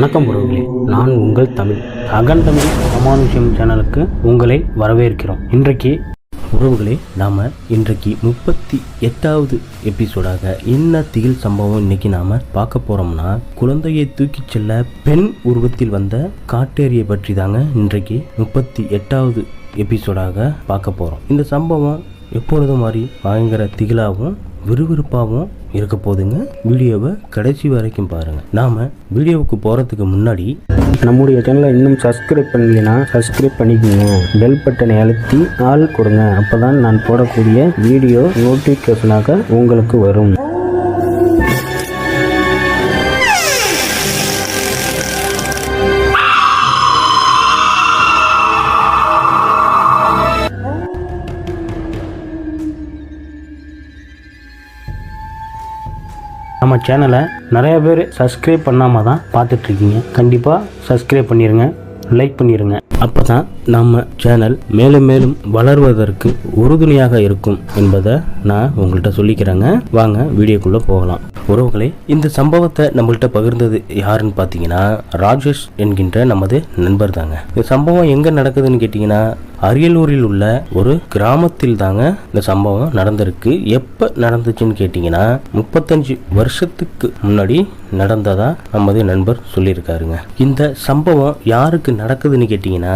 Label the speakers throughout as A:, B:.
A: வணக்கம் உறவுகளே. நான் உங்கள் தமிழ். அகன் தமிழ் அமானுஷம் சேனலுக்கு உங்களை வரவேற்கிறோம். இன்றைக்கு உறவுகளே நாம் இன்றைக்கு முப்பத்தி எட்டாவது எபிசோடாக என்ன திகில் சம்பவம் இன்னைக்கு நாம் பார்க்க போகிறோம்னா குழந்தையை தூக்கிச் செல்ல பெண் உருவத்தில் வந்த காட்டேரியை பற்றி தாங்க இன்றைக்கு முப்பத்தி எட்டாவது எபிசோடாக பார்க்க போகிறோம் இந்த சம்பவம் எப்பொழுதும் மாதிரி பயங்கர திகிலாகவும் விறுவிறுப்பாகவும் இருக்க போதுங்க. வீடியோவை கடைசி வரைக்கும் பாருங்கள் நாம் வீடியோவுக்கு போகிறதுக்கு முன்னாடி நம்முடைய சேனலை இன்னும் சப்ஸ்கிரைப் பண்ணலைன்னா சப்ஸ்கிரைப் பண்ணிக்கோங்க. பெல் பட்டனை அழுத்தி ஆள் கொடுங்க. அப்போ தான் நான் போடக்கூடிய வீடியோ நோட்டிஃபிகேஷனாக உங்களுக்கு வரும். நம்ம சேனலை நிறைய பேர் சப்ஸ்கிரைப் பண்ணாமல் தான் பார்த்துட்ருக்கீங்க கண்டிப்பாக சப்ஸ்கிரைப் பண்ணிடுங்க லைக் பண்ணிடுங்க அப்போ தான் நம்ம சேனல் மேலும் மேலும் வளர்வதற்கு உறுதுணையாக இருக்கும் என்பதை நான் உங்கள்கிட்ட சொல்லிக்கிறேங்க. வாங்க வீடியோக்குள்ளே போகலாம். உறவுகளே இந்த சம்பவத்தை நம்மள்கிட்ட பகிர்ந்தது யாருன்னு பார்த்தீங்கன்னா ராஜேஷ் என்கின்ற நமது நண்பர் தாங்க. இந்த சம்பவம் எங்கே நடக்குதுன்னு கேட்டிங்கன்னா அரியலூரில் உள்ள ஒரு கிராமத்தில் தாங்க இந்த சம்பவம் நடந்திருக்கு. எப்போ நடந்துச்சுன்னு கேட்டிங்கன்னா முப்பத்தஞ்சு வருஷத்துக்கு முன்னாடி நடந்ததா நமது நண்பர் சொல்லியிருக்காருங்க. இந்த சம்பவம் யாருக்கு நடக்குதுன்னு கேட்டிங்கன்னா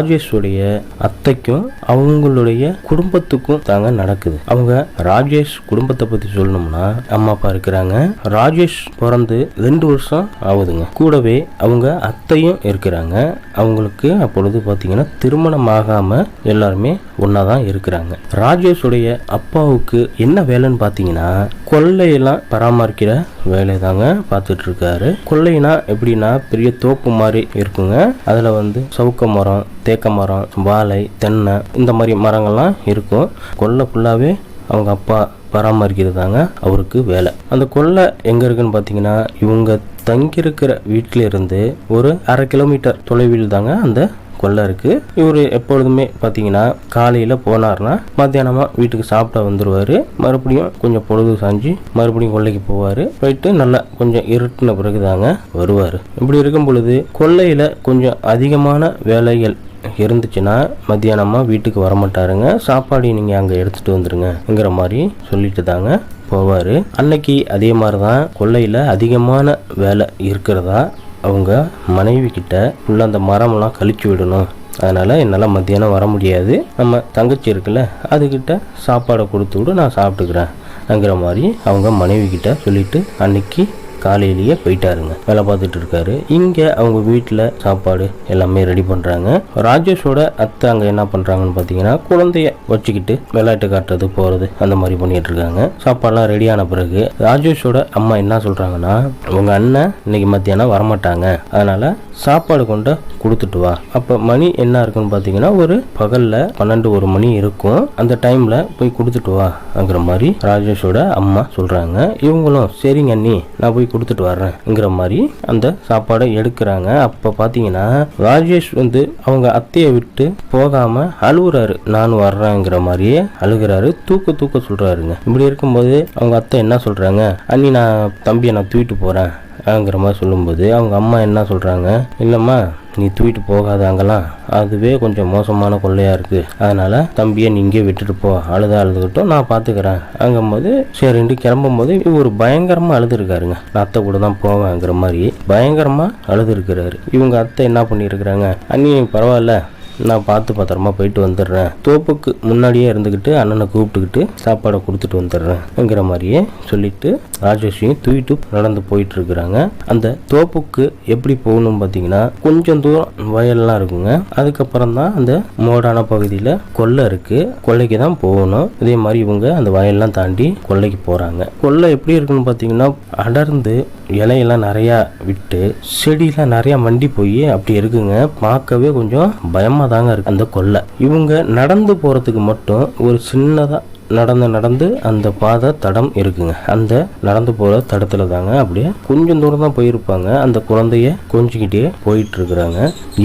A: ராஜேஷுடைய அத்தைக்கும் அவங்களுடைய குடும்பத்துக்கும் தாங்க நடக்குது. அவங்க ராஜேஷ் குடும்பத்தை பற்றி சொல்லணும்னா அம்மா அப்பா இருக்கிறாங்க. ராஜேஷ் பிறந்து ரெண்டு வருஷம் ஆகுதுங்க. கூடவே அவங்க அத்தையும் இருக்கிறாங்க. அவங்களுக்கு அப்பொழுது பார்த்தீங்கன்னா திருமணம் ஆகாம எல்லாருமே ஒன்றா தான் இருக்கிறாங்க. ராஜேஷுடைய அப்பாவுக்கு என்ன வேலைன்னு பார்த்தீங்கன்னா கொள்ளையெல்லாம் பராமரிக்கிற வேலை தாங்க பார்த்துட்டு இருக்காரு கொள்ளைனா எப்படின்னா பெரிய தோப்பு மாதிரி இருக்குங்க. அதில் வந்து சவுக்க மரம் தேக்க மரம் வாழை தென்னை இந்த மாதிரி மரங்கள்லாம் இருக்கும். கொல்லை ஃபுல்லாகவே அவங்க அப்பா பராமரிக்கிறது தாங்க அவருக்கு வேலை. அந்த கொள்ளை எங்கே இருக்குன்னு பார்த்தீங்கன்னா இவங்க தங்கியிருக்கிற வீட்டிலிருந்து ஒரு அரை கிலோமீட்டர் தொலைவில் தாங்க அந்த கொள்ளை இருக்குது இவர் எப்பொழுதுமே பார்த்தீங்கன்னா காலையில் போனார்னா மத்தியானமாக வீட்டுக்கு சாப்பிட வந்துடுவார் மறுபடியும் கொஞ்சம் பொழுது சாஞ்சு மறுபடியும் கொள்ளைக்கு போவார். போயிட்டு நல்லா கொஞ்சம் இருட்டின பிறகு தாங்க வருவார். இப்படி இருக்கும் பொழுது கொள்ளையில் கொஞ்சம் அதிகமான வேலைகள் இருந்துச்சுன்னா மத்தியானமாக வீட்டுக்கு வரமாட்டாருங்க. சாப்பாடு நீங்கள் அங்கே எடுத்துகிட்டு வந்துடுங்கிற மாதிரி சொல்லிட்டு தாங்க போவார். அன்னைக்கு அதே மாதிரி தான் கொள்ளையில் அதிகமான வேலை இருக்கிறதா அவங்க மனைவி கிட்ட உள்ள அந்த மரம்லாம் கழிச்சு விடணும். அதனால் என்னால் மத்தியானம் வர முடியாது. நம்ம தங்கச்சி இருக்குல்ல அதுக்கிட்ட சாப்பாடை கொடுத்து விடு நான் சாப்பிட்டுக்கிறேன்ங்கிற மாதிரி அவங்க மனைவி கிட்ட சொல்லிட்டு அன்னைக்கு காலையிலேயே போயிட்டாருங்க. வேலை பார்த்துட்டு இருக்காரு. இங்கே அவங்க வீட்டில் சாப்பாடு எல்லாமே ரெடி பண்ணுறாங்க ராஜேஷோட அத்தை அங்கே என்ன பண்ணுறாங்கன்னு பார்த்தீங்கன்னா குழந்தைய வச்சுக்கிட்டு விளையாட்டு காட்டுறது போகிறது அந்த மாதிரி பண்ணிட்டு இருக்காங்க. சாப்பாடுலாம் ரெடி ஆன பிறகு ராஜேஷோட அம்மா என்ன சொல்கிறாங்கன்னா உங்கள் அண்ணன் இன்னைக்கு மத்தியானம் வரமாட்டாங்க. அதனால் சாப்பாடு கொண்டு கொடுத்துட்டு வா. அப்போ மணி என்ன இருக்குன்னு பார்த்தீங்கன்னா ஒரு பகலில் பன்னெண்டு ஒரு மணி இருக்கும். அந்த டைமில் போய் கொடுத்துட்டு வாங்கிற மாதிரி ராஜேஷோட அம்மா சொல்கிறாங்க இவங்களும் சரிங்க அண்ணி நான் போய் கொடுத்துட்டு வர்றேங்கிற மாதிரி அந்த சாப்பாடை எடுக்கிறாங்க. அப்போ பார்த்தீங்கன்னா ராஜேஷ் வந்து அவங்க அத்தையை விட்டு போகாமல் அழுகுறாரு. நான் வர்றேங்கிற மாதிரியே அழுகுறாரு. தூக்க தூக்க சொல்கிறாருங்க இப்படி இருக்கும்போது அவங்க அத்தை என்ன சொல்கிறாங்க அண்ணி நான் தம்பியை நான் தூக்கிட்டு போகிறேன் ங்கிற மாதிரி சொல்லும்போது அவங்க அம்மா என்ன சொல்கிறாங்க இல்லைம்மா நீ தூக்கிட்டு போகாத அங்கெல்லாம். அதுவே கொஞ்சம் மோசமான கொள்ளையாக இருக்குது அதனால் தம்பியை நீ இங்கே விட்டுட்டு போ. அழுத அழுதுகிட்டோம் நான் பார்த்துக்கிறேன் அங்கும்போது சரின்ட்டு கிளம்பும்போது இவர் பயங்கரமாக அழுதுருக்காருங்க. நான் அத்தை கூட தான் போவேங்கிற மாதிரி பயங்கரமாக அழுதுருக்கிறாரு. இவங்க அத்தை என்ன பண்ணியிருக்கிறாங்க அண்ணி பரவாயில்ல. நான் பார்த்து பத்திரமா போயிட்டு வந்துடுறேன். தோப்புக்கு முன்னாடியே இருந்துக்கிட்டு அண்ணனை கூப்பிட்டுக்கிட்டு சாப்பாடை கொடுத்துட்டு வந்துடுறேன்ங்கிற மாதிரியே சொல்லிட்டு ராஜேஷையும் தூக்கிட்டு நடந்து போயிட்டு இருக்கிறாங்க. அந்த தோப்புக்கு எப்படி போகணும் பார்த்தீங்கன்னா கொஞ்சம் தூரம் வயல்லாம் இருக்குங்க. அதுக்கப்புறம் தான் அந்த மோடான பகுதியில் கொல்லை இருக்கு. கொல்லைக்கு தான் போகணும். இதே மாதிரி இவங்க அந்த வயல்லாம் தாண்டி கொல்லைக்கு போகிறாங்க கொல்லை எப்படி இருக்குன்னு பார்த்தீங்கன்னா அடர்ந்து இலையெல்லாம் நிறையா விட்டு செடியெலாம் நிறையா மண்டி போய் அப்படி இருக்குங்க. பார்க்கவே கொஞ்சம் பயமாக தாங்க இருக்கு அந்த கொல்லை. இவங்க நடந்து போகிறதுக்கு மட்டும் ஒரு சின்னதாக நடந்து நடந்து அந்த பாதை தடம் இருக்குங்க. அந்த நடந்து போகிற தடத்துல தாங்க அப்படியே கொஞ்சம் தூரம் தான் போயிருப்பாங்க. அந்த குழந்தைய கொஞ்சிக்கிட்டே போயிட்டு இருக்கிறாங்க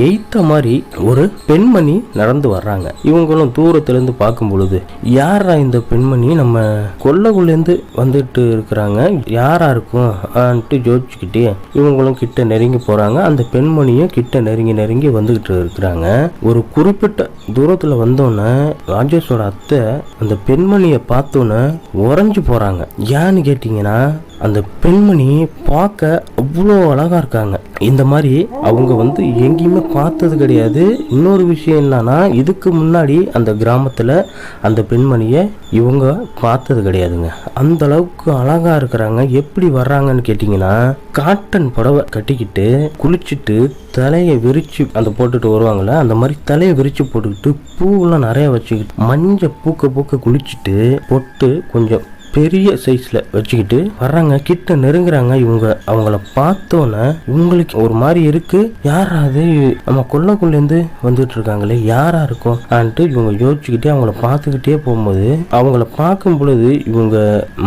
A: எய்த்த மாதிரி ஒரு பெண்மணி நடந்து வர்றாங்க. இவங்களும் தூரத்துலேருந்து பார்க்கும் பொழுது யாரா இந்த பெண்மணி? நம்ம கொல்லகுள்ளேருந்து வந்துட்டு இருக்கிறாங்க. யாரா இருக்கும்? ஆன்ட்டு யோசிச்சுக்கிட்டே இவங்களும் கிட்ட நெருங்கி போறாங்க. அந்த பெண்மணியும் கிட்ட நெருங்கி நெருங்கி வந்துகிட்டு இருக்கிறாங்க. ஒரு குறிப்பிட்ட தூரத்துல வந்தோன்னே ராஜேஷோட அத்தை அந்த பெண்மணி பெண்மணியை பார்த்தோன்னே உறைஞ்சு போறாங்க. ஏன்னு கேட்டிங்கன்னா அந்த பெண்மணி பார்க்க அவ்வளோ அழகாக இருக்காங்க. இந்த மாதிரி அவங்க வந்து எங்கேயுமே பார்த்தது கிடையாது. இன்னொரு விஷயம் என்னன்னா இதுக்கு முன்னாடி அந்த கிராமத்தில் அந்த பெண்மணியை இவங்க பார்த்தது கிடையாதுங்க. அந்த அளவுக்கு அழகா இருக்கிறாங்க. எப்படி வர்றாங்கன்னு கேட்டிங்கன்னா காட்டன் புடவை கட்டிக்கிட்டு குளிச்சுட்டு தலையை விரிச்சு அந்த போட்டுட்டு வருவாங்கல்ல அந்த மாதிரி தலையை விரிச்சு போட்டுக்கிட்டு பூவெல்லாம் நிறைய வச்சுக்கிட்டு மஞ்சள் பூக்க பூக்க குளிச்சுட்டு பொட்டு கொஞ்சம் பெரிய சைஸ்ல வச்சுக்கிட்டு வர்றாங்க கிட்ட நெருங்குறாங்க. இவங்க அவங்கள பார்த்தோன்னே இவங்களுக்கு ஒரு மாதிரி இருக்கு. யாராவது நம்ம கொள்ளக்குள்ளேருந்து வந்துட்டு இருக்காங்களே யாரா இருக்கும்? ஆன்ட்டு இவங்க யோசிச்சுக்கிட்டே அவங்கள பார்த்துக்கிட்டே போகும்போது அவங்கள பார்க்கும் பொழுது இவங்க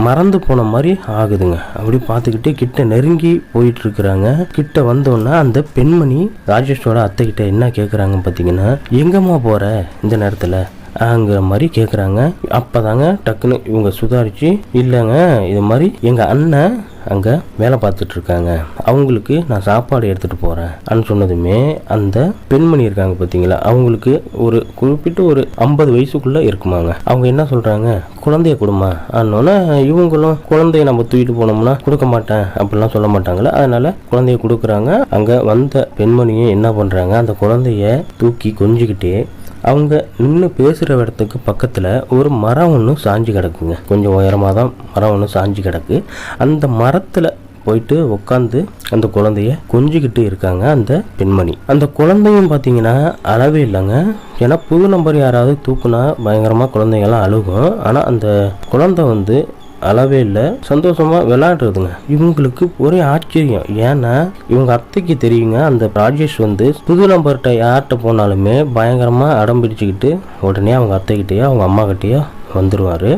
A: மறந்து போன மாதிரி ஆகுதுங்க. அப்படி பார்த்துக்கிட்டே கிட்ட நெருங்கி போயிட்டு இருக்கிறாங்க கிட்ட வந்தோன்னே அந்த பெண்மணி ராஜேஷோட அத்தை கிட்ட என்ன கேட்குறாங்க பார்த்தீங்கன்னா எங்கம்மா போற இந்த நேரத்தில்? ஆங்கிற மாதிரி கேட்குறாங்க அப்போதாங்க டக்குன்னு இவங்க சுதாரிச்சு இல்லைங்க இது மாதிரி எங்கள் அண்ணன் அங்கே வேலை பார்த்துட்டு இருக்காங்க. அவங்களுக்கு நான் சாப்பாடு எடுத்துகிட்டு போகிறேன் அன்னு சொன்னதுமே அந்த பெண்மணி இருக்காங்க பார்த்தீங்களா அவங்களுக்கு ஒரு குறிப்பிட்ட ஒரு ஐம்பது வயசுக்குள்ளே இருக்குமாங்க. அவங்க என்ன சொல்கிறாங்க குழந்தைய கொடுமா. அன்னோன்னே இவங்களும் குழந்தைய நம்ம தூக்கிட்டு போனோம்னா கொடுக்க மாட்டேன் அப்படிலாம் சொல்ல மாட்டாங்களே? அதனால குழந்தைய கொடுக்குறாங்க. அங்கே வந்த பெண்மணியும் என்ன பண்ணுறாங்க அந்த குழந்தைய தூக்கி கொஞ்சிக்கிட்டே அவங்க நின்று பேசுகிற இடத்துக்கு பக்கத்தில் ஒரு மரம் ஒன்று சாஞ்சு கிடக்குங்க. கொஞ்சம் உயரமாக தான் மரம் ஒன்று சாஞ்சு கிடக்கு. அந்த மரத்தில் போயிட்டு உட்காந்து அந்த குழந்தைய கொஞ்சிக்கிட்டு இருக்காங்க அந்த பெண்மணி. அந்த குழந்தையும் பார்த்தீங்கன்னா அளவே இல்லைங்க. ஏன்னா புது நம்பர் யாராவது தூக்குனா பயங்கரமாக குழந்தைங்கள்லாம் அழுகும். ஆனால் அந்த குழந்தை வந்து அளவே இல்லை. சந்தோஷமா விளையாடுறதுங்க. இவங்களுக்கு ஒரே ஆச்சரியம். ஏன்னா இவங்க அத்தைக்கு தெரியுங்க அந்த ராஜேஷ் வந்து புது நம்பர்கிட்ட யார்கிட்ட போனாலுமே பயங்கரமா அடம் பிடிச்சுக்கிட்டு உடனே அவங்க அத்தைக்கிட்டேயோ அவங்க அம்மா கிட்டேயோ வந்துடுவார்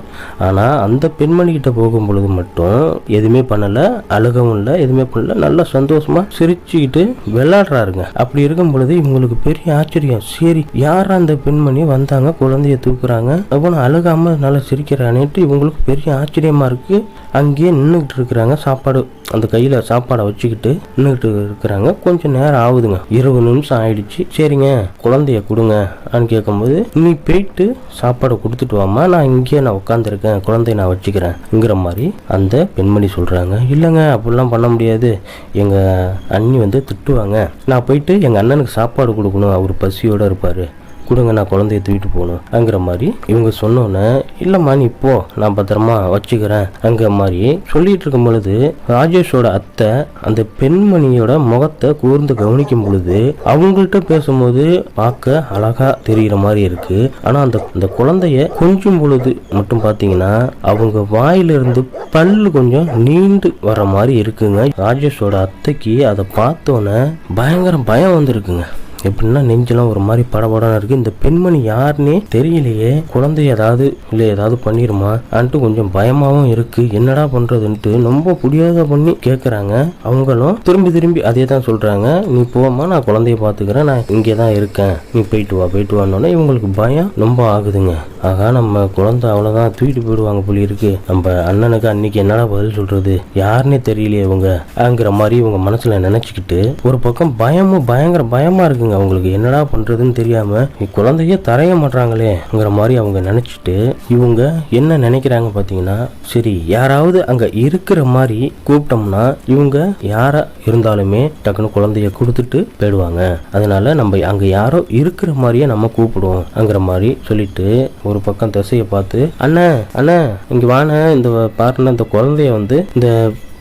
A: ஆனால் அந்த பெண்மணிக்கிட்ட போகும் பொழுது மட்டும் எதுவுமே பண்ணலை அழுகவும் இல்லை எதுவுமே பண்ணல. நல்லா சந்தோஷமாக சிரிச்சுக்கிட்டு விளாட்றாருங்க அப்படி இருக்கும் பொழுது இவங்களுக்கு பெரிய ஆச்சரியம். சரி யார் அந்த பெண்மணி? வந்தாங்க குழந்தைய தூக்குறாங்க. அப்போ அழுகாமல் நல்லா சிரிக்கிறானேட்டு இவங்களுக்கு பெரிய ஆச்சரியமாக இருக்குது அங்கேயே நின்றுக்கிட்டு இருக்கிறாங்க. சாப்பாடு அந்த கையில் சாப்பாடை வச்சுக்கிட்டு நின்றுக்கிட்டு இருக்கிறாங்க. கொஞ்சம் நேரம் ஆகுதுங்க. இருபது நிமிஷம் ஆயிடுச்சு. சரிங்க குழந்தைய கொடுங்க அப்படின்னு கேட்கும்போது நீ போயிட்டு சாப்பாடை கொடுத்துட்டு வாமா நான் இங்கேயே நான் உட்காந்துருக்கேன் குழந்தைய நான் வச்சுக்கிறேன்ங்கிற மாதிரி அந்த பெண்மணி சொல்கிறாங்க இல்லைங்க அப்படிலாம் பண்ண முடியாது. எங்கள் அண்ணி வந்து திட்டுவாங்க. நான் போயிட்டு எங்கள் அண்ணனுக்கு சாப்பாடு கொடுக்கணும். அவர் பசியோடு இருப்பார். கொடுங்க நான் குழந்தைய தூக்கிட்டு போகணும் மாதிரி இவங்க சொன்னோன்னே இல்லைம்மா நீ போ நான் பத்திரமா வச்சுக்கிறேன் அங்கிற மாதிரி சொல்லிட்டு இருக்கும் பொழுது ராஜேஷோட அத்தை அந்த பெண்மணியோட முகத்தை கூர்ந்து கவனிக்கும் பொழுது அவங்கள்ட்ட பேசும்போது பார்க்க அழகா தெரிகிற மாதிரி இருக்கு. ஆனா அந்த அந்த குழந்தைய கொஞ்சம் பொழுது மட்டும் பார்த்தீங்கன்னா அவங்க வாயிலிருந்து பல்லு கொஞ்சம் நீண்டு வர மாதிரி இருக்குங்க. ராஜேஷோட அத்தைக்கு அதை பார்த்தோன்னே பயங்கர பயம் வந்திருக்குங்க. எப்படின்னா நெஞ்செல்லாம் ஒரு மாதிரி படபடன்னு இருக்கு. இந்த பெண்மணி யாருன்னே தெரியலையே. குழந்தை ஏதாவது இல்லை ஏதாவது பண்ணிருமா? அன்ட்டு கொஞ்சம் பயமாவும் இருக்கு. என்னடா பண்றதுன்ட்டு ரொம்ப புரியாத பண்ணி கேட்குறாங்க அவங்களும் திரும்பி திரும்பி அதே தான் சொல்றாங்க. நீ போமா நான் குழந்தைய பார்த்துக்கிறேன். நான் இங்கே தான் இருக்கேன். நீ போயிட்டு வா போயிட்டு வான்னோடனே இவங்களுக்கு பயம் ரொம்ப ஆகுதுங்க. ஆகா நம்ம குழந்தை அவ்வளோதான் தூக்கிட்டு போயிடுவாங்க போல இருக்கு. நம்ம அண்ணனுக்கு அன்னைக்கு என்னடா பதில் சொல்றது? யாருன்னே தெரியலையே இவங்க. ஆங்கிற மாதிரி இவங்க மனசுல நினைச்சுக்கிட்டு ஒரு பக்கம் பயமும் பயங்கர பயமா இருக்குங்க. அவங்களுக்கு என்னடா பண்றதுன்னு தெரியாம குழந்தைய தரைய மாட்றாங்களேங்கிற மாதிரி அவங்க நினைச்சிட்டு இவங்க என்ன நினைக்கிறாங்க பாத்தீங்கன்னா சரி யாராவது அங்க இருக்கிற மாதிரி கூப்பிட்டோம்னா இவங்க யாரா இருந்தாலுமே டக்குன்னு குழந்தைய கொடுத்துட்டு போயிடுவாங்க. அதனால நம்ம அங்க யாரோ இருக்கிற மாதிரியே நம்ம கூப்பிடுவோம் அங்கிற மாதிரி சொல்லிட்டு ஒரு பக்கம் திசையை பார்த்து அண்ணா அண்ணா இங்க வாண்ணே இந்த பாருண்ண இந்த குழந்தைய வந்து இந்த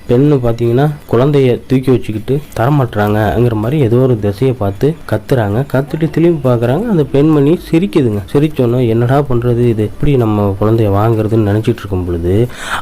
A: பெண்ணு பார்த்தீங்கன்னா குழந்தைய தூக்கி வச்சுக்கிட்டு தரமாட்டுறாங்கங்கிற மாதிரி ஏதோ ஒரு திசையை பார்த்து கத்துறாங்க. கத்துட்டு திரும்பி பார்க்குறாங்க அந்த பெண்மணி சிரிக்குதுங்க. சிரிச்சோன்னே என்னடா பண்ணுறது இது? எப்படி நம்ம குழந்தைய வாங்குறதுன்னு நினச்சிட்டு இருக்கும் பொழுது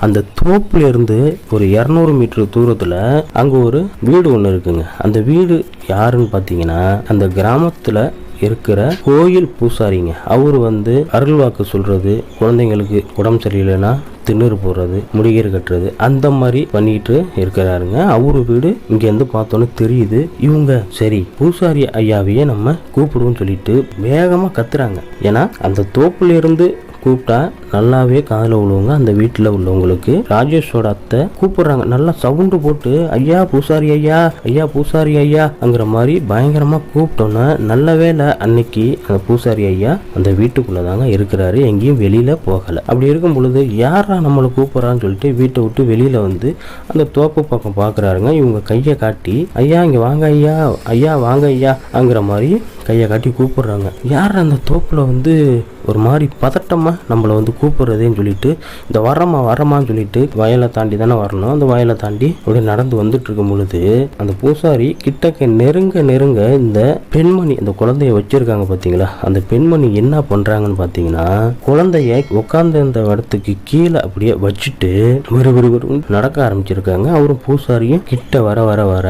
A: அந்த தோப்புல இருந்து ஒரு இரநூறு மீட்டர் தூரத்தில் அங்கே ஒரு வீடு ஒன்று இருக்குங்க. அந்த வீடு யாருன்னு பார்த்தீங்கன்னா அந்த கிராமத்தில் இருக்கிற கோயில் பூசாரிங்க. அவர் வந்து அருள்வாக்கு சொல்றது குழந்தைங்களுக்கு உடம்பு சரியில்லைன்னா திண்ணூறு போடுறது முடிகீர் கட்டுறது அந்த மாதிரி பண்ணிட்டு இருக்கிறாருங்க. அவரு வீடு இங்கேருந்து பார்த்தோன்னே தெரியுது. இவங்க சரி பூசாரி ஐயாவையே நம்ம கூப்பிடுவோம்னு சொல்லிட்டு வேகமாக கத்துறாங்க. ஏன்னா அந்த தோப்புல இருந்து கூப்பிட்டா நல்லாவே காதில் உள்ளவங்க அந்த வீட்டில் உள்ளவங்களுக்கு. ராஜேஷோட அத்தை கூப்பிடுறாங்க. நல்லா சவுண்டு போட்டு ஐயா பூசாரி ஐயா ஐயா பூசாரி ஐயாங்கிற மாதிரி பயங்கரமாக கூப்பிட்டோன்னா நல்ல வேளை அன்னைக்கு அந்த பூசாரி ஐயா அந்த வீட்டுக்குள்ளே தாங்க இருக்கிறாரு. எங்கேயும் வெளியில் போகலை. அப்படி இருக்கும் பொழுது யாரா நம்மளை கூப்பிட்றான்னு சொல்லிட்டு வீட்டை விட்டு வெளியில் வந்து அந்த தோப்பு பக்கம் பார்க்குறாருங்க இவங்க கையை காட்டி ஐயா இங்கே வாங்க ஐயா ஐயா வாங்க ஐயாங்கிற மாதிரி கையை காட்டி கூப்பிடுறாங்க. யார் அந்த தோப்பில் வந்து ஒரு மாதிரி பதட்டமாக நம்மளை வந்து கூப்பிடுறதேன்னு சொல்லிட்டு இந்த வரமா வரமான்னு சொல்லிட்டு வயலை தாண்டி தானே வரணும். அந்த வயலை தாண்டி அப்படியே நடந்து வந்துட்டு இருக்கும் பொழுது அந்த பூசாரி கிட்டக்க நெருங்க நெருங்க இந்த பெண்மணி அந்த குழந்தைய வச்சிருக்காங்க பார்த்தீங்களா அந்த பெண்மணி என்ன பண்ணுறாங்கன்னு பார்த்தீங்கன்னா குழந்தைய உட்கார்ந்த இந்த இடத்துக்கு கீழே அப்படியே வச்சுட்டு ஒரு ஒரு நடக்க ஆரம்பிச்சிருக்காங்க. அவரும் பூசாரியும் கிட்ட வர வர வர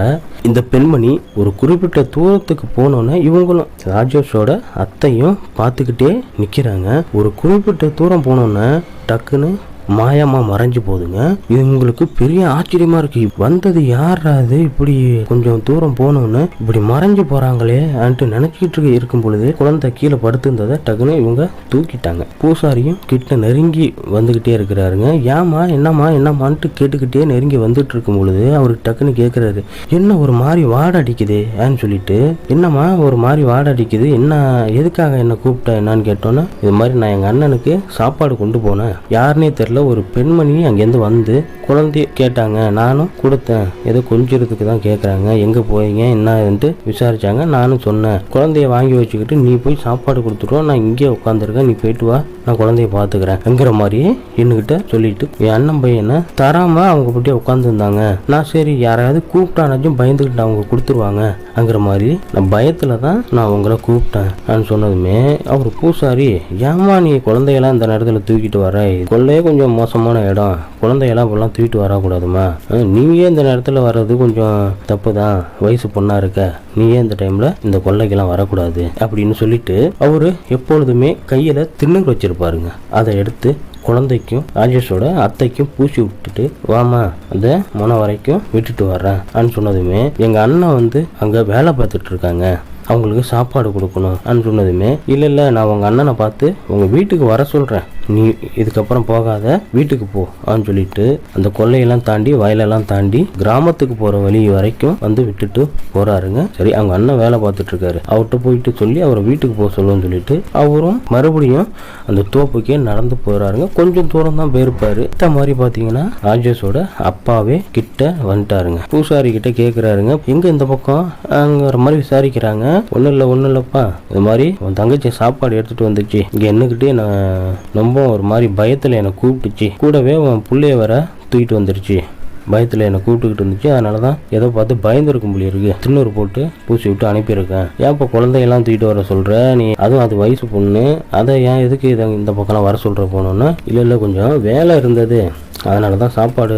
A: இந்த பெண்மணி ஒரு குறிப்பிட்ட தூரத்துக்கு போனோன்னே இவங்களும் ராஜேஷோட அத்தையும் பார்த்துக்கிட்டே நிற்கிறாங்க ஒரு குறிப்பிட்ட தூரம் போனோன்னே டக்குன்னு மாயமா மறைஞ்சு போகுதுங்க இவங்களுக்கு பெரிய ஆச்சரியமா இருக்கு. வந்தது யாரா அது இப்படி கொஞ்சம் தூரம் போனோன்னு இப்படி மறைஞ்சு போறாங்களே அன்ட்டு நினைச்சிட்டு இருக்கும் பொழுது குழந்தை கீழே படுத்திருந்ததை டக்குன்னு இவங்க தூக்கிட்டாங்க. பூசாரியும் கிட்ட நெருங்கி வந்துகிட்டே இருக்கிறாருங்க. ஏமா என்னம்மா என்னம்மான்ட்டு கேட்டுக்கிட்டே நெருங்கி வந்துட்டு இருக்கும் பொழுது அவருக்கு டக்குன்னு கேட்குறாரு என்ன ஒரு மாதிரி வாடை அடிக்குது ஏன்னு சொல்லிட்டு என்னம்மா ஒரு மாதிரி வாடை அடிக்குது என்ன எதுக்காக என்ன கூப்பிட்ட என்னன்னு கேட்டோன்னே இது மாதிரி நான் எங்கள் அண்ணனுக்கு சாப்பாடு கொண்டு போனேன். யாருன்னே தெரில ஒரு பெண்மணி அங்கேருந்து வந்து குழந்தைய கேட்டாங்க நானும் கொடுத்தேன். ஏதோ கொஞ்சத்துக்கு தான் கேட்குறாங்க எங்கே போறீங்க? என்னன்ட்டு விசாரிச்சாங்க. நானும் சொன்னேன். குழந்தைய வாங்கி வச்சுக்கிட்டு நீ போய் சாப்பாடு கொடுத்துருவோம் நான் இங்கே உட்காந்துருக்கேன் நீ போயிட்டு வா. நான் குழந்தைய பார்த்துக்கிறேன்ங்கிற மாதிரி என்கிட்ட சொல்லிட்டு என் அண்ணன் பையனை தராம அவங்க அப்படியே உட்காந்துருந்தாங்க நான் சரி யாராவது கூப்பிட்டானாச்சும் பயந்துக்கிட்டு அவங்க கொடுத்துருவாங்கங்கிற மாதிரி நான் பயத்தில் தான் நான் உங்களை கூப்பிட்டேன். நான் சொன்னதுமே அவர் பூசாரி ஏமா நீ குழந்தையெல்லாம் இந்த நேரத்தில் தூக்கிட்டு வர? கொள்ளையே கொஞ்சம் மோசமான இடம். குழந்தையெல்லாம் இப்பெல்லாம் தூக்கிட்டு வரக்கூடாதுமா நீயே இந்த நேரத்தில் வர்றது கொஞ்சம் தப்பு தான் வயசு பொண்ணாக இருக்க. நீயே இந்த டைமில் இந்த கொள்ளைக்கெல்லாம் வரக்கூடாது. அப்படின்னு சொல்லிட்டு அவர் எப்பொழுதுமே கையில் திண்ணூறு பாருங்க. அதை எடுத்து குழந்தைக்கும் ராஜேஷோட அத்தைக்கும் பூசி விட்டுட்டு வாமா அந்த முனை வரைக்கும் விட்டுட்டு வர்றேன். அப்படின்னு சொன்னதுமே எங்கள் அண்ணன் வந்து அங்கே வேலை பார்த்துட்டு இருக்காங்க. அவங்களுக்கு சாப்பாடு கொடுக்கணும். அப்படின்னு சொன்னதுமே இல்லை இல்லை நான் உங்கள் அண்ணனை பார்த்து உங்கள் வீட்டுக்கு வர சொல்கிறேன் நீ இதுக்கப்புறம் போகாத வீட்டுக்கு போ அப்படின்னு சொல்லிட்டு அந்த கொள்ளையெல்லாம் தாண்டி வயலெல்லாம் தாண்டி கிராமத்துக்கு போகிற வழி வரைக்கும் வந்து விட்டுட்டு போகிறாருங்க சரி அவங்க அண்ணன் வேலை பார்த்துட்டு இருக்காரு அவர்கிட்ட போயிட்டு சொல்லி அவரை வீட்டுக்கு போக சொல்லுன்னு சொல்லிட்டு அவரும் மறுபடியும் அந்த தோப்புக்கே நடந்து போகிறாருங்க கொஞ்சம் தூரம் தான் போயிருப்பாரு. இந்த மாதிரி பார்த்தீங்கன்னா ராஜேஷோட அப்பாவே கிட்ட வந்துட்டாருங்க. பூசாரி கிட்ட கேட்குறாருங்க எங்கே இந்த பக்கம்? அங்கிற மாதிரி விசாரிக்கிறாங்க. ஒன்றும் இல்லை ஒன்றும் இல்லைப்பா. இது மாதிரி உன் தங்கச்சி சாப்பாடு எடுத்துகிட்டு வந்துச்சு. இங்கே என்னக்கிட்டே நான் ரொம்ப ஒரு மாதிரி பயத்தில் என்னை கூப்பிட்டுச்சு. கூடவே உன் பிள்ளைய வர தூக்கிட்டு வந்துருச்சு. பயத்தில் என்னை கூப்பிட்டுக்கிட்டு இருந்துச்சு. அதனால தான் ஏதோ பார்த்து பயந்துருக்கும் போல இருக்கு. திண்ணூறு போட்டு பூசி விட்டு அனுப்பியிருக்கேன். ஏன் இப்போ குழந்தையெல்லாம் தூக்கிட்டு வர சொல்கிற நீ அதுவும் அது வயசு பொண்ணு. அதை ஏன் எதுக்கு இதை இந்த பக்கம்லாம் வர சொல்கிற போனோன்னா? இல்லை இல்லை கொஞ்சம் வேலை இருந்தது. அதனால தான் சாப்பாடு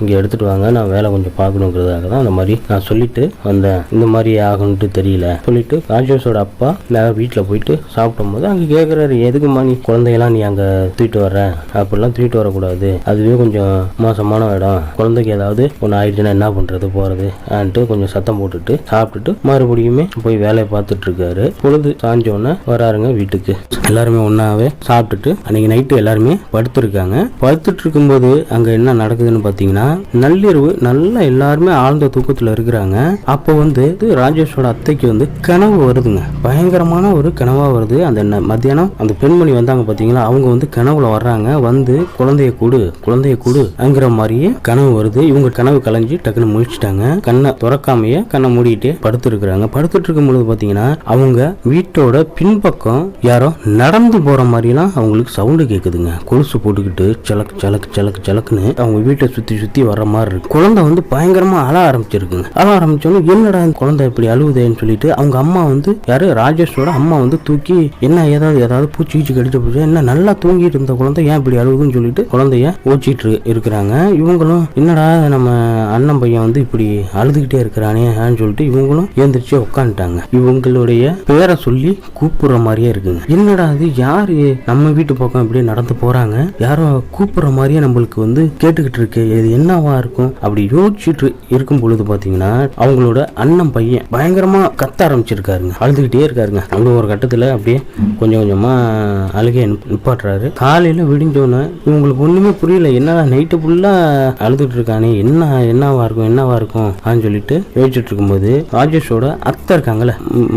A: இங்கே எடுத்துகிட்டு வாங்க நான் வேலை கொஞ்சம் பார்க்கணுங்கிறதுக்காக தான் அந்த மாதிரி நான் சொல்லிட்டு வந்தேன். இந்த மாதிரி ஆகணுன்ட்டு தெரியல. சொல்லிட்டு ராஜேஷோட அப்பா நான் வீட்டில் போயிட்டு சாப்பிடும் போது அங்கே கேட்குறாரு எதுக்குமா நீ குழந்தையெல்லாம் நீ அங்கே தூக்கிட்டு வர்ற? அப்படிலாம் தூக்கிட்டு வரக்கூடாது. அதுவே கொஞ்சம் மோசமான இடம். குழந்தைக்கு ஏதாவது ஒன்று ஆயிடுச்சுன்னா என்ன பண்ணுறது போகிறது ஆன்ட்டு கொஞ்சம் சத்தம் போட்டுட்டு சாப்பிட்டுட்டு மறுபடியுமே போய் வேலையை பார்த்துட்டு இருக்காரு பொழுது சாஞ்சோன்னே வராருங்க வீட்டுக்கு. எல்லாருமே ஒன்றாவே சாப்பிட்டுட்டு அன்னைக்கு நைட்டு எல்லாருமே படுத்துருக்காங்க. படுத்துட்டு இருக்கும்போது அங்கே என்ன நடக்குதுன்னு பார்த்தீங்கன்னா நள்ளிரவு நல்லா எல்லாருமே ஆழ்ந்த தூக்கத்தில் இருக்கிறாங்க. அப்போ வந்து இது ராஜேஷோட அத்தைக்கு வந்து கனவு வருதுங்க. பயங்கரமான ஒரு கனவா வருது. அந்த மத்தியானம் அந்த பெண்மணி வந்தாங்க பார்த்தீங்களா அவங்க வந்து கனவுல வர்றாங்க. வந்து குழந்தைய கூடு குழந்தைய கூடு அங்கிற மாதிரியே கனவு வருது. இவங்க கனவு கலைஞ்சு டக்குன்னு முழிச்சிட்டாங்க. கண்ணை திறக்காமையே கண்ணை மூடிட்டு படுத்துருக்குறாங்க. படுத்துட்டு இருக்கும் பொழுது பார்த்தீங்கன்னா அவங்க வீட்டோட பின்பக்கம் யாரோ நடந்து போற மாதிரிலாம் அவங்களுக்கு சவுண்டு கேட்குதுங்க கொலுசு போட்டுக்கிட்டு சலக் சலக் சலக் சலக்குன்னு அவங்க வீட்டை சுத்தி சுத்தி வர மாதிரி இருக்கு. குழந்தை வந்து பயங்கரமா அழ ஆரம்பிச்சிருக்குங்க. அழ ஆரம்பிச்சோன்னு என்னடா இந்த குழந்தை இப்படி அழுவுதேன்னு சொல்லிட்டு அவங்க அம்மா வந்து யாரு? ராஜேஷோட அம்மா வந்து தூக்கி என்ன ஏதாவது ஏதாவது பூச்சி கீச்சி கடிச்சு போச்சு என்ன நல்லா தூங்கிட்டு இருந்த குழந்தை ஏன் இப்படி அழுகுதுன்னு சொல்லிட்டு குழந்தைய ஓச்சிட்டு இருக்கிறாங்க. இவங்களும் என்னடா நம்ம அண்ணன் பையன் வந்து இப்படி அழுதுகிட்டே இருக்கிறானே சொல்லிட்டு இவங்களும் எழுந்திரிச்சு உட்காந்துட்டாங்க இவங்களுடைய பேரை சொல்லி கூப்பிடுற மாதிரியே இருக்குங்க. என்னடா அது யாரு? நம்ம வீட்டு பக்கம் இப்படியே நடந்து போறாங்க. யாரோ கூப்பிடுற மாதிரியே நம்மளுக்கு வந்து கேட்டுக்கிட்டு இருக்கு இது என்னவா இருக்கும்? அப்படி யோசிச்சுட்டு இருக்கும் பொழுது பாத்தீங்கன்னா அவங்களோட அண்ணன் பையன் பயங்கரமா கத்த ஆரம்பிச்சிருக்காருங்க. அழுதுகிட்டே இருக்காருங்க. அங்க ஒரு கட்டத்துல அப்படியே கொஞ்சம் கொஞ்சமா அழுகையை நிப்பாட்டுறாரு. காலையில விடிஞ்சோன்னே இவங்களுக்கு ஒண்ணுமே புரியல. என்னடா நைட்டு ஃபுல்லா அழுதுகிட்டு இருக்கானே? என்ன என்னவா இருக்கும் என்னவா இருக்கும்? அப்படின்னு சொல்லிட்டு யோசிச்சுட்டு இருக்கும்போது ராஜேஷோட அத்தை இருக்காங்கல்ல.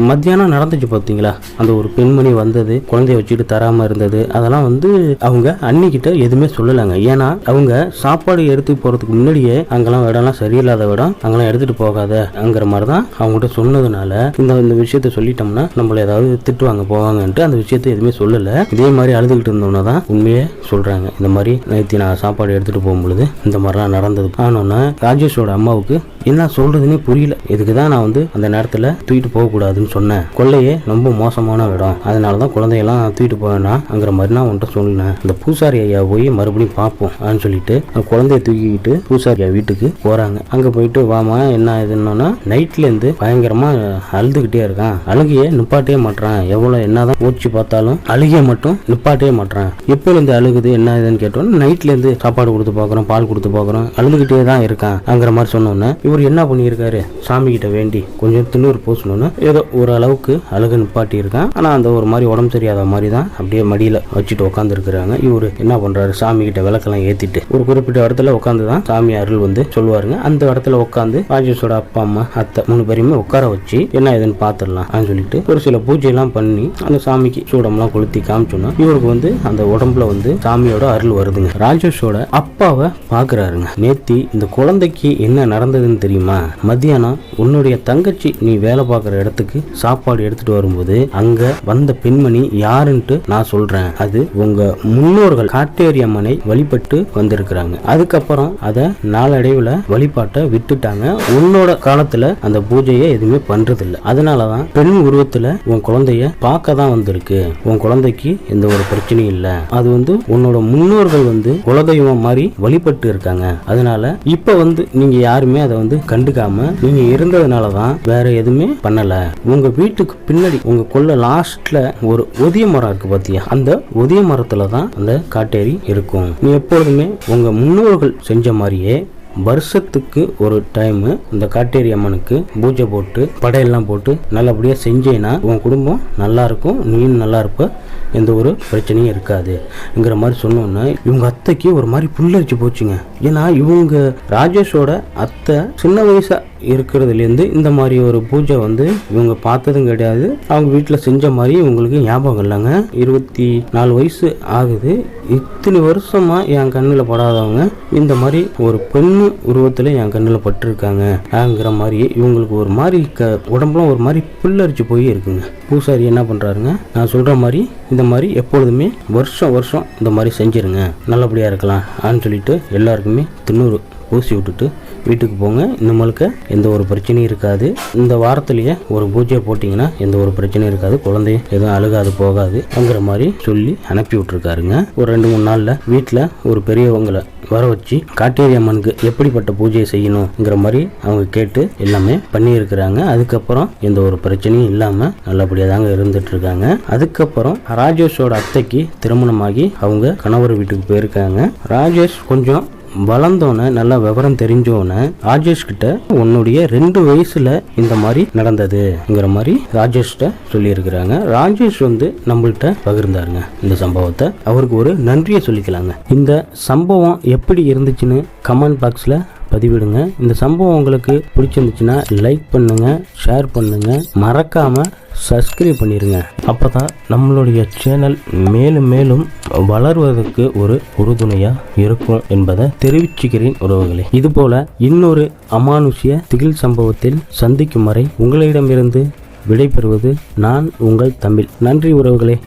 A: மத்தியானம் நடந்துச்சு பார்த்தீங்களா அந்த ஒரு பெண்மணி வந்தது குழந்தைய வச்சுட்டு தராம இருந்தது. அதெல்லாம் வந்து அவங்க அன்னிக்கிட்ட எதுவுமே சொல்லலைங்க. ஏன்னா அவங்க சாப்பாடு எடுத்து போறதுக்கு முன்னாடியே அங்கெல்லாம் இடம்லாம் சரியில்லாத இடம் அங்கெல்லாம் எடுத்துட்டு போகாத அங்கிற மாதிரி தான் அவங்ககிட்ட சொன்னதுனால இந்த இந்த விஷயத்த சொல்லிட்டோம்னா நம்மள ஏதாவது திட்டுவாங்க போவாங்கன்ட்டு அந்த விஷயத்த எதுவுமே சொல்லல. இதே மாதிரி அழுதுகிட்டு இருந்தோம்னா தான் உண்மையே சொல்றாங்க. இந்த மாதிரி நேற்று நான் சாப்பாடு எடுத்துட்டு போகும்பொழுது இந்த மாதிரிலாம் நடந்தது. ஆனோன்னா ராஜேஷோட அம்மாவுக்கு என்ன சொல்றதுன்னே புரியல. இதுக்கு தான் நான் வந்து அந்த நேரத்தில் தூக்கிட்டு போகக்கூடாதுன்னு சொன்னேன். கொள்ளையே ரொம்ப மோசமான இடம். அதனால தான் குழந்தையெல்லாம் தூக்கிட்டு போவேனாங்கிற மாதிரி நான் உன்கிட்ட சொன்னேன். இந்த பூசாரி ஐயா போய் மறுபடியும் பார்ப்போம். அப்படின்னு சொல்லிட்டு குழந்தைய தூக்கிக்கிட்டு பூசாரி வீட்டுக்கு போறாங்க. அங்க போயிட்டு வாமா என்ன இதுன்னா நைட்ல இருந்து பயங்கரமா அழுதுகிட்டே இருக்கான். அழுகைய நிப்பாட்டே மாட்டான் எவ்வளவு என்னதான் ஊச்சி பார்த்தாலும் அழுகைய மட்டும் நிப்பாட்டே மாட்டான் எப்போ இருந்து அழுகுது என்ன இதுன்னு கேட்டோன்னு நைட்ல இருந்து சாப்பாடு கொடுத்து பாக்குறோம் பால் கொடுத்து பார்க்குறோம். அழுதுகிட்டே தான் இருக்கான். அங்கிற மாதிரி சொன்னோன்னே இவர் என்ன பண்ணியிருக்காரு? சாமி கிட்ட வேண்டி கொஞ்சம் திண்ணூறு பூசணும்னு ஏதோ ஒரு அளவுக்கு அழுகு நிப்பாட்டி இருக்கான். ஆனா அந்த ஒரு மாதிரி உடம்பு சரியாத மாதிரி தான் அப்படியே மடியில வச்சுட்டு உட்காந்துருக்குறாங்க இவர் இவரு என்ன பண்றாரு? சாமி கிட்ட விளக்கெல்லாம் ஏத்திட்டு ஒரு குறிப்பிட்ட இடத்துல உட்காந்து தான் சாமி அருள் வந்து சொல்லுவாருங்க. அந்த இடத்துல உட்காந்து ராஜேஷோட அப்பா அம்மா அத்தை மூணு பேரையுமே உட்கார வச்சு என்ன ஏதுன்னு பாத்துடலாம் அப்படின்னு சொல்லிட்டு ஒரு சில பூஜை எல்லாம் பண்ணி அந்த சாமிக்கு சூடம்லாம் கொளுத்தி காமிச்சோன்னா இவருக்கு வந்து அந்த உடம்புல வந்து சாமியோட அருள் வருதுங்க. ராஜேஷோட அப்பாவை பாக்குறாருங்க. நேத்தி இந்த குழந்தைக்கு என்ன நடந்ததுன்னு தெரியுமா? மத்தியானம் உன்னுடைய தங்கச்சி நீ வேலை பார்க்குற இடத்துக்கு சாப்பாடு எடுத்துட்டு வரும்போது அங்க வந்த பெண்மணி யாருன்ட்டு நான் சொல்றேன். அது உங்க முன்னோர்கள் காட்டேரி அம்மனை வழிபட்டு வந்திருக்கிறாங்க. அதுக்கப்புறம் அதை நாளடைவில் வழிபாட்டை விட்டுட்டாங்க. உன்னோட காலத்துல அந்த பூஜையை எதுவுமே பண்றது இல்லை அதனாலதான் பெண் உருவத்துல உன் குழந்தைய பார்க்க தான் வந்திருக்கு. உன் குழந்தைக்கு எந்த ஒரு பிரச்சனையும் இல்ல. அது வந்து உன்னோட முன்னோர்கள் வந்து குலதெய்வம் மாதிரி வழிபட்டு இருக்காங்க. அதனால இப்ப வந்து நீங்க யாருமே அதை வந்து கண்டுக்காம நீங்க இருந்ததுனால தான் வேற எதுவுமே பண்ணல. உங்க வீட்டுக்கு பின்னாடி உங்க கொள்ள லாஸ்ட்ல ஒரு ஒதிய மரம் இருக்கு பாத்தியா? அந்த ஒதிய மரத்துல தான் அந்த காட்டேரி இருக்கும். நீ எப்பொழுதுமே உங்கள் முன்னோர்கள் செஞ்ச மாதிரியே வருஷத்துக்கு ஒரு டைமு இந்த காட்டேரி அம்மனுக்கு பூஜை போட்டு படையெல்லாம் போட்டு நல்லபடியாக செஞ்சேன்னா உன் குடும்பம் நல்லா இருக்கும் நீயும் நல்லா இருப்ப எந்த ஒரு பிரச்சனையும் இருக்காதுங்கிற மாதிரி சொன்னோன்னே இவங்க அத்தைக்கு ஒரு மாதிரி புல்லரிச்சு போச்சுங்க. ஏன்னா இவங்க ராஜேஷோட அத்தை சின்ன வயசாக இருக்கிறதுலேருந்து இந்த மாதிரி ஒரு பூஜை வந்து இவங்க பார்த்ததும் கிடையாது. அவங்க வீட்டில் செஞ்ச மாதிரி இவங்களுக்கு ஞாபகம் இல்லைங்க. இருபத்தி நாலு வயசு ஆகுது. இத்தனை வருஷமா என் கண்ணில் படாதவங்க இந்த மாதிரி ஒரு பெண்ணு உருவத்தில் என் கண்ணில் பட்டிருக்காங்க. மாதிரி இவங்களுக்கு ஒரு மாதிரி க உடம்புலாம் ஒரு மாதிரி புல்லரிச்சு போய் இருக்குங்க. பூசாரி என்ன பண்ணுறாருங்க நான் சொல்கிற மாதிரி இந்த மாதிரி எப்பொழுதுமே வருஷம் வருஷம் இந்த மாதிரி செஞ்சிருங்க. நல்லபடியாக இருக்கலாம். ஆன்னு சொல்லிட்டு எல்லாருக்குமே தின்னூறு பூசி விட்டுட்டு வீட்டுக்கு போங்க. நம்மளுக்கு எந்த ஒரு பிரச்சனையும் இருக்காது. இந்த வாரத்திலேயே ஒரு பூஜையை போட்டிங்கன்னா எந்த ஒரு பிரச்சனையும் இருக்காது. குழந்தையும் எதுவும் அழுகாது போகாதுங்கிற மாதிரி சொல்லி அனுப்பி விட்டுருக்காருங்க. ஒரு ரெண்டு மூணு நாளில் வீட்டில் ஒரு பெரியவங்களை வர வச்சு காட்டேரி அம்மனுக்கு எப்படிப்பட்ட பூஜையை செய்யணுங்கிற மாதிரி அவங்க கேட்டு எல்லாமே பண்ணியிருக்கிறாங்க. அதுக்கப்புறம் எந்த ஒரு பிரச்சனையும் இல்லாமல் நல்லபடியாக தாங்க இருந்துட்டு இருக்காங்க அதுக்கப்புறம் ராஜேஷோட அத்தைக்கு திருமணமாகி அவங்க கணவர் வீட்டுக்கு போயிருக்காங்க. ராஜேஷ் கொஞ்சம் வளர்ந்தோன்னே நல்லா விவரம் தெரிஞ்சோன்னே ராஜேஷ் கிட்ட உன்னுடைய ரெண்டு வயசுல இந்த மாதிரி நடந்ததுங்கிற மாதிரி ராஜேஷ்கிட்ட சொல்லியிருக்கிறாங்க. ராஜேஷ் வந்து நம்மள்கிட்ட பகிர்ந்தாருங்க இந்த சம்பவத்தை. அவருக்கு ஒரு நன்றியை சொல்லிக்கலாங்க. இந்த சம்பவம் எப்படி இருந்துச்சுன்னு கமெண்ட் பாக்ஸில் பதிவிடுங்க. இந்த சம்பவம் உங்களுக்கு பிடிச்சிருந்துச்சுன்னா லைக் பண்ணுங்க ஷேர் பண்ணுங்க. மறக்காம சப்ஸ்கிரைப் பண்ணிடுங்க அப்போ தான் நம்மளுடைய சேனல் மேலும் மேலும் வளர்வதற்கு ஒரு உறுதுணையாக இருக்கும் என்பதை தெரிவிச்சுக்கிறேன் உறவுகளே. இதுபோல இன்னொரு அமானுஷ்ய திகில் சம்பவத்தில் சந்திக்கும் வரை உங்களிடமிருந்து விடைபெறுவது நான் உங்கள் தமிழ். நன்றி உறவுகளே.